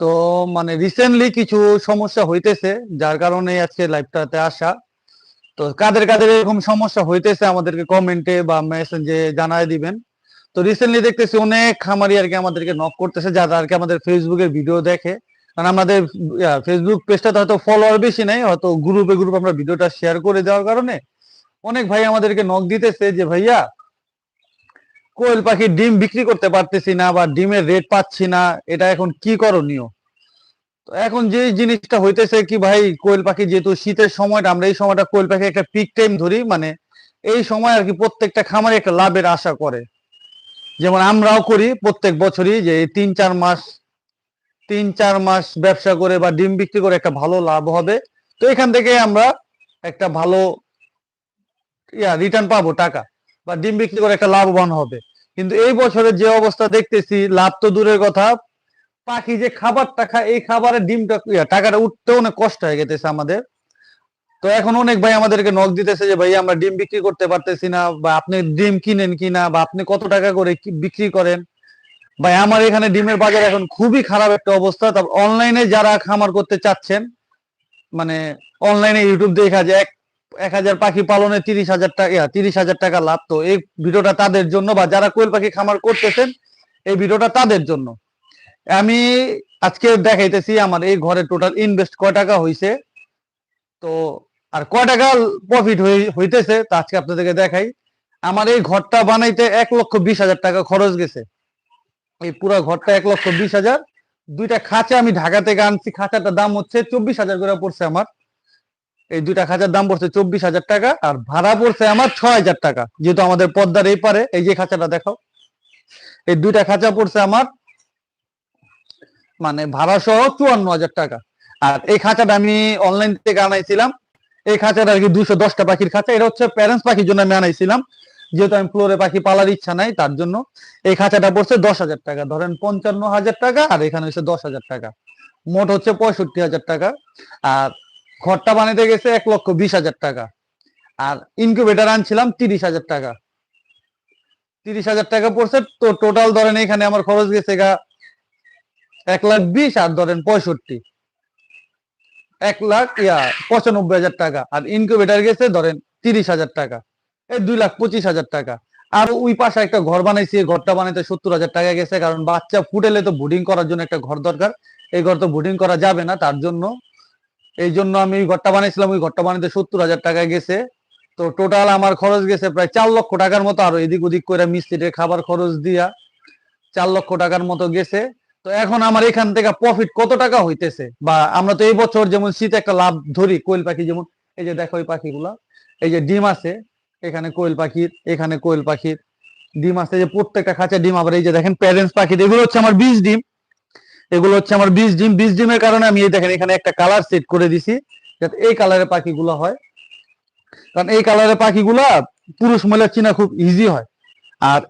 তো মানে রিসেন্টলি কিছু সমস্যা হইতেছে, যার কারণে আজকে লাইভটাতে আসা। তো কাদের কাদের এরকম সমস্যা হইতেছে আমাদেরকে কমেন্টে বা মেসেঞ্জে জানায় দিবেন। তো রিসেন্টলি দেখতেছি অনেক খামারি আর কি আমাদেরকে নক করতেছে, যারা আর কি আমাদের ফেসবুকের ভিডিও দেখে। কারণ আমাদের ফেসবুক পেজটাতে হয়তো ফলোয়ার বেশি নাই, হয়তো গ্রুপে গ্রুপ আমরা ভিডিওটা শেয়ার করে দেওয়ার কারণে অনেক ভাই আমাদেরকে নক দিতেছে যে, ভাইয়া কোয়েল পাখির ডিম বিক্রি করতে পারতেছি না বা ডিমের রেট পাচ্ছি না, এটা এখন কি করণীয়? তো এখন যে জিনিসটা হইতেছে কি ভাই, কোয়েল পাখি যেহেতু শীতের সময়টা, আমরা এই সময়টা কোয়েল পাখি একটা পিক টাইম ধরি মানে এই সময় আর কি প্রত্যেকটা খামারে একটা লাভের আশা করে। যেমন আমরাও করি প্রত্যেক বছরই যে তিন চার মাস, তিন চার মাস ব্যবসা করে বা ডিম বিক্রি করে একটা ভালো লাভ হবে। তো এখান থেকে আমরা একটা ভালো, ইয়া রিটার্ন পাবো টাকা। বা ডিম বিক্রি করে একটা লাভবান হবে। কিন্তু এই বছরের যে অবস্থা দেখতেছি, লাভ তো দূরের কথা, পাখি যে খাবারটা খায়, এই খাবারের ডিমটা টাকাটা উঠতে অনেক কষ্ট হয়ে গেতেছে আমাদের। তো এখন অনেক ভাই আমাদেরকে নক দিতেছে যে, ভাই, আমরা ডিম বিক্রি করতে পারতেছি না, বা আপনি ডিম কিনেন কিনা বা আপনি কত টাকা করে বিক্রি করেন? ভাই, আমার এখানে ডিমের বাজার এখন খুবই খারাপ একটা অবস্থা। তারপর অনলাইনে যারা খামার করতে চাচ্ছেন মানে অনলাইনে ইউটিউব দেখা যায়, এক এক হাজার পাখি পালনে তিরিশ হাজার টাকা তিরিশ হাজার টাকা লাভ। তো এই ভিডিওটা তাদের জন্য বা যারা কোয়েল পাখি খামার করতেছেন, এই ভিডিওটা তাদের জন্য। আমি আজকে দেখাইতেছি আমার এই ঘরে টোটাল ইনভেস্ট কয় টাকা হইছে। তো, আর কয় টাকা প্রফিট হইতেছে, তা আজকে আপনাদেরকে দেখাই। আমার এই ঘরটা বানাইতে এক লক্ষ বিশ হাজার টাকা খরচ গেছে। এই পুরো ঘরটা এক লক্ষ বিশ হাজার। দুইটা খাঁচা আমি ঢাকা থেকে আনছি, খাঁচাটার দাম হচ্ছে চব্বিশ হাজার করে পড়ছে আমার। এই দুইটা খাঁচার দাম পড়ছে চব্বিশ হাজার টাকা আর ভাড়া পড়ছে আমার ছয় হাজার টাকা, যেহেতু আমাদের পদ্মার এই পারে, এই যে খাঁচাটা দেখাও। এই দুইটা খাঁচা পড়ছে আমার মানে ভাড়া সহ চুয়ান্ন হাজার টাকা। আর এই খাঁচাটা আমি অনলাইন থেকে আনাইছিলাম। এই খাঁচাটা আর কি দুশো দশটা পাখির খাঁচা, এটা হচ্ছে প্যারেন্টস পাখির জন্য আমি আনাইছিলাম। যেহেতু আমি ফ্লোরে পাখি পালার ইচ্ছা নাই, তার জন্য। এই খাঁচাটা পড়ছে দশ হাজার টাকা, ধরেন পঞ্চান্ন হাজার টাকা, আর এখানে হচ্ছে দশ হাজার টাকা। মোট হচ্ছে পঁয়ষট্টি হাজার টাকা। আর ঘরটা বানাইতে গেছে এক লক্ষ বিশ হাজার টাকা। আর ইনকিউবেটার আনছিলাম তিরিশ হাজার টাকা। তিরিশ হাজার টাকা পড়ছে, তো টোটাল ধরেন এখানে আমার খরচ গেছে গা এক লাখ বিশ আর ধরেন পঁয়ষট্টি। এক লাখ, ইয়া, পঁচানব্বই হাজার টাকা। আর ইনকিউবেটার গেছে ধরেন তিরিশ হাজার টাকা। এই দুই লাখ পঁচিশ হাজার টাকা। আর ওই পাশে একটা ঘর বানাইছি ঘরটা বানাইতে সত্তর হাজার টাকা গেছে, কারণ বাচ্চা ফুটেলে তো বুডিং করার জন্য একটা ঘর দরকার। এই ঘর তো বুডিং করা যাবে না, তার জন্য এই জন্য আমি ওই ঘরটা বানাইছিলাম ওই ঘরটা বানাইতে সত্তর হাজার টাকা গেছে। তো টোটাল আমার খরচ গেছে প্রায় চার লক্ষ টাকার মতো, আরও এদিক ওদিক করে মিস্ত্রির খাবার খরচ দিয়া চার লক্ষ টাকার মতো গেছে। তো এখন আমার এখান থেকে প্রফিট কত টাকা হইতেছে? বা আমরা তো এই বছর যেমন শীতে একটা লাভ ধরি, কোয়েল পাখি যেমন, এই যে দেখো এই পাখিগুলা, এই যে ডিম আছে, এখানে কোয়েল পাখির এখানে কোয়েল পাখির ডিম আছে যে প্রত্যেকটা খাঁচা ডিম, আবার এই যে দেখেন প্যারেন্টস পাখির এগুলো হচ্ছে আমার বীজ ডিম। এগুলো হচ্ছে আমার বীজ ডিম। বীজ ডিমের কারণে আমি এই দেখেন, এখানে একটা কালার সেট করে দিছি, যাতে এই কালারের পাখিগুলো হয়। কারণ এই কালারের পাখিগুলা পুরুষ মহিলা চিনা খুব ইজি হয়। আর